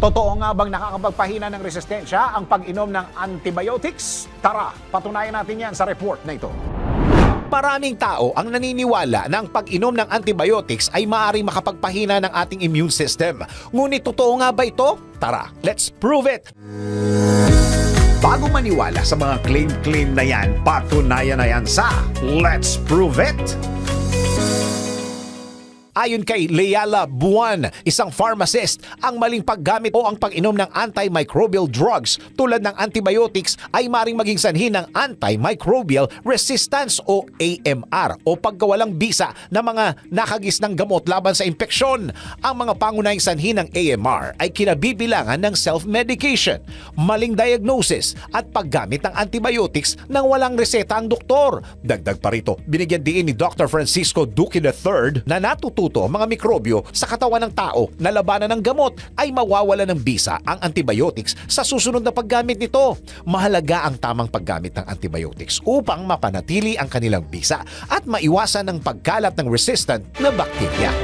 Totoo nga bang nakakapagpahina ng resistensya ang pag-inom ng antibiotics? Tara, patunayan natin yan sa report na ito. Maraming tao ang naniniwala na ang pag-inom ng antibiotics ay maaaring makapagpahina ng ating immune system. Ngunit totoo nga ba ito? Tara, let's prove it! Bago maniwala sa mga claim-claim na yan, patunayan na yan sa Let's Prove It! Ayon kay Leala Buwan, isang pharmacist, ang maling paggamit o ang pag-inom ng antimicrobial drugs tulad ng antibiotics ay maring maging sanhi ng antimicrobial resistance o AMR o pagkawalang bisa ng mga nakagis ng gamot laban sa impeksyon. Ang mga pangunahing sanhi ng AMR ay kinabibilangan ng self-medication, maling diagnosis at paggamit ng antibiotics nang walang reseta ang doktor. Dagdag pa rito, binigyan din ni Dr. Francisco Duque III na natututo ang mga mikrobyo sa katawan ng tao na labanan ng gamot ay mawawala ng bisa ang antibiotics sa susunod na paggamit nito. Mahalaga ang tamang paggamit ng antibiotics upang mapanatili ang kanilang bisa at maiwasan ang pagkalat ng resistant na bakterya.